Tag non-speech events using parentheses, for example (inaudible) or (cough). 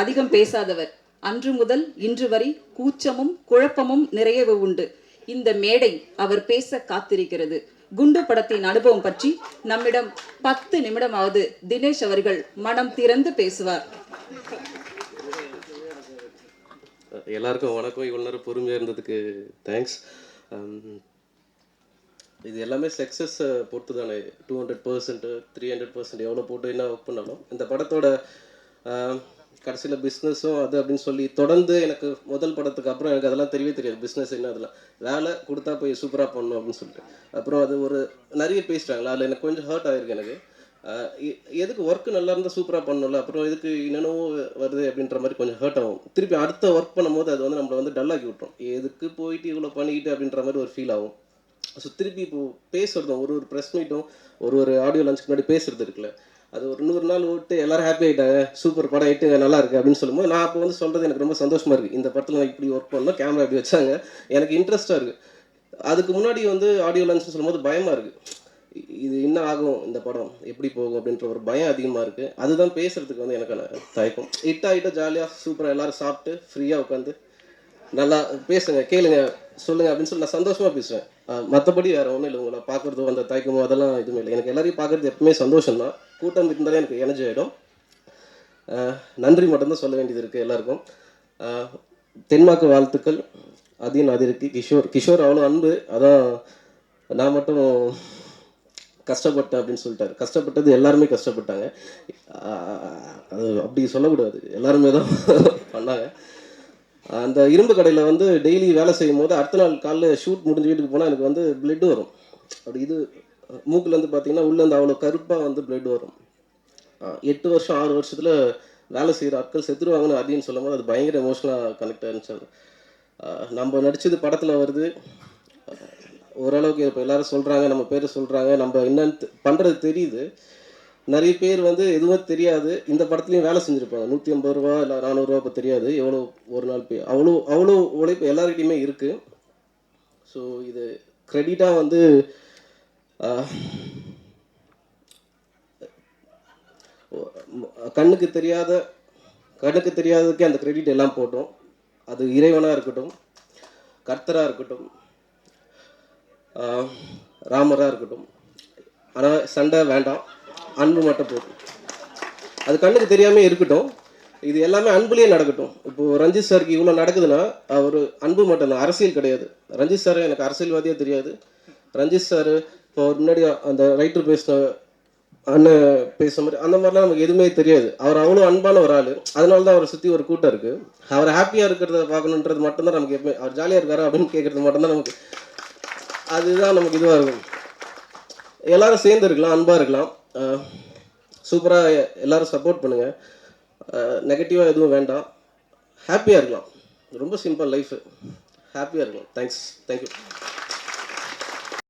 அதிகம் பேசாதவர். அன்று முதல் இன்று வரை கூச்சமும் குழப்பமும் நிறையவே உண்டு. இந்த மேடை அவர் பேச காத்திருக்கிறது. குண்டு படத்தின் அனுபவம் பற்றி நம்மிடம் பத்து நிமிடமாவது தினேஷ் அவர்கள் மனம் திறந்து பேசுவார். எல்லாருக்கும் வணக்கம். இவ்வளோ நேரம் பொறுமையாக இருந்ததுக்கு தேங்க்ஸ் இது எல்லாமே சக்ஸஸை பொறுத்து தானே two hundred percent three hundred percent எவ்வளோ போட்டு என்ன ஒர்க் பண்ணாலும். இந்த படத்தோட கடைசியில் பிஸ்னஸும் அது அப்படின்னு சொல்லி தொடர்ந்து எனக்கு முதல் படத்துக்கு அப்புறம் எனக்கு அதெல்லாம் தெரியவே தெரியாது. பிஸ்னஸ் என்ன அதெல்லாம். வேலை கொடுத்தா போய் சூப்பராக பண்ணணும் அப்படின்னு சொல்லிட்டு. அப்புறம் அது ஒரு நிறைய பேசிட்டாங்களா அதில் எனக்கு கொஞ்சம் ஹர்ட் ஆயிருக்கு எனக்கு. எதுக்கு ஒர்க்கு நல்லா இருந்தால் சூப்பராக பண்ணணும்ல? அப்புறம் எதுக்கு என்னென்னவோ வருது அப்படின்ற மாதிரி கொஞ்சம் ஹர்ட் ஆகும். திருப்பி அடுத்த ஒர்க் பண்ணும்போது அது வந்து நம்மளை வந்து டல்லாக்கி விட்டுரும். எதுக்கு போயிட்டு இவ்வளோ பண்ணிக்கிட்டு அப்படின்ற மாதிரி ஒரு ஃபீல் ஆகும். ஸோ திருப்பி இப்போ பேசுறதும் ஒரு ஒரு ப்ரெஸ் மீட்டும் ஒரு ஒரு ஆடியோ லஞ்சுக்கு முன்னாடி பேசுகிறது இருக்குல்ல. அது ஒரு நூறு நாள் விட்டு எல்லாரும் ஹாப்பி ஆகிட்டாங்க சூப்பர் படம் ஆகிட்டு நல்லா இருக்கு அப்படின்னு சொல்லும்போது நான் அப்போ வந்து சொல்கிறது எனக்கு ரொம்ப சந்தோஷமாக இருக்குது இந்த படத்தில் நான் இப்படி ஒர்க் பண்ணோம் கேமரா இப்படி வச்சாங்க. எனக்கு இன்ட்ரெஸ்ட்டாக இருக்குது அதுக்கு முன்னாடி வந்து ஆடியோ லஞ்ச்னு சொல்லும்போது பயமாக இருக்குது இது என்ன ஆகும் இந்த படம்? எப்படி போகும் அப்படின்ற ஒரு பயம் அதிகமாக இருக்குது அதுதான் பேசுகிறதுக்கு வந்து எனக்கான தயக்கம். ஹிட் ஆகிட்ட ஜாலியாக சூப்பராக எல்லோரும் சாப்பிட்டு ஃப்ரீயாக உட்காந்து நல்லா பேசுங்க கேளுங்க சொல்லுங்கள் அப்படின்னு சொல்லி நான் சந்தோஷமாக பேசுவேன். மற்றபடி வேற ஒன்றும் இல்லை. உங்களை பார்க்குறதோ அந்த தயக்கமோ அதெல்லாம் எதுவுமே இல்லை. எனக்கு எல்லாரையும் பார்க்குறது எப்பவுமே சந்தோஷம் தான் கூட்டம் இருந்தாலே எனக்கு எனர்ஜி ஆகிடும் நன்றி மட்டும்தான் சொல்ல வேண்டியது இருக்குது எல்லாருக்கும். தென்மாக்கு வாழ்த்துக்கள். அதையும் அது இருக்கு கிஷோர் கிஷோர் அவ்வளோ அன்பு. அதான் நான் மட்டும் கஷ்டப்பட்டேன் அப்படின்னு சொல்லிட்டாரு. கஷ்டப்பட்டது எல்லாருமே கஷ்டப்பட்டாங்க. அது அப்படி சொல்லக்கூடாது. எல்லாருமே தான் (laughs) பண்ணாங்க. அந்த இரும்பு கடையில் வந்து டெய்லி வேலை செய்யும் போது அடுத்த நாள் காலைல ஷூட் முடிஞ்சு வீட்டுக்கு போனால் எனக்கு வந்து பிளட் வரும். அப்படி இது மூக்குலேருந்து பார்த்தீங்கன்னா உள்ளேருந்து அவ்வளோ கருப்பாக வந்து பிளட் வரும். எட்டு வருஷம் ஆறு வருஷத்தில் வேலை செய்கிற ஆட்கள் செத்துருவாங்கன்னு அப்படின்னு சொல்லும் போது அது பயங்கர எமோஷனலாக கனெக்ட் ஆயிருந்துச்சு நம்ம நடிச்சது படத்தில் வருது. ஓரளவுக்கு இப்போ எல்லாரும் சொல்கிறாங்க நம்ம பேர் சொல்கிறாங்க நம்ம என்னன்னு பண்ணுறது தெரியுது. நிறைய பேர் வந்து எதுவும் தெரியாது. இந்த படத்துலையும் வேலை செஞ்சுருப்பாங்க. நூற்றி ஐம்பது ரூபா இல்லை நானூறுரூவா இப்போ தெரியாது. எவ்வளோ ஒரு நாள் பே அவ்வளோ அவ்வளோ உழைப்பு எல்லாருக்கிட்டையுமே இருக்குது ஸோ இது க்ரெடிட்டாக வந்து கண்ணுக்கு தெரியாத கண்ணுக்கு தெரியாததுக்கே அந்த கிரெடிட் எல்லாம் போட்டோம். அது இறைவனாக இருக்கட்டும் கர்த்தராக இருக்கட்டும் ராமராக இருக்கட்டும். ஆனால் சண்டை வேண்டாம். அன்பு மட்டும் போதும். அது கண்ணுக்கு தெரியாமல் இருக்கட்டும். இது எல்லாமே அன்புலேயே நடக்கட்டும். இப்போது ரஞ்சித் சாருக்கு இவ்வளோ நடக்குதுன்னா அவர் அன்பு மட்டும் தான் அரசியல் கிடையாது. ரஞ்சித் சார் எனக்கு அரசியல்வாதியே தெரியாது. ரஞ்சித் சார் இப்போ அவர் முன்னாடி அந்த ரைட்டர் பேசின அண்ணன் பேசுகிற மாதிரி அந்த மாதிரிலாம் நமக்கு எதுவுமே தெரியாது. அவர் அவ்வளோ அன்பான ஒரு ஆள். அதனால தான் அவரை சுற்றி ஒரு கூட்டம் இருக்குது அவர் ஹாப்பியாக இருக்கிறத பார்க்கணுன்றது மட்டும்தான் நமக்கு எப்பவுமே அவர் ஜாலியாக இருக்காரு அப்படின்னு கேட்குறது மட்டும்தான் நமக்கு. அதுதான் நமக்கு இதுவாக இருக்கும். எல்லாரும் சேர்ந்து இருக்கலாம் அன்பாக இருக்கலாம். சூப்பராக எல்லாரும் சப்போர்ட் பண்ணுங்கள் நெகட்டிவாக எதுவும் வேண்டாம். ஹாப்பியாக இருக்கலாம். ரொம்ப சிம்பிள் லைஃபு ஹாப்பியாக இருக்கலாம். Thanks thank you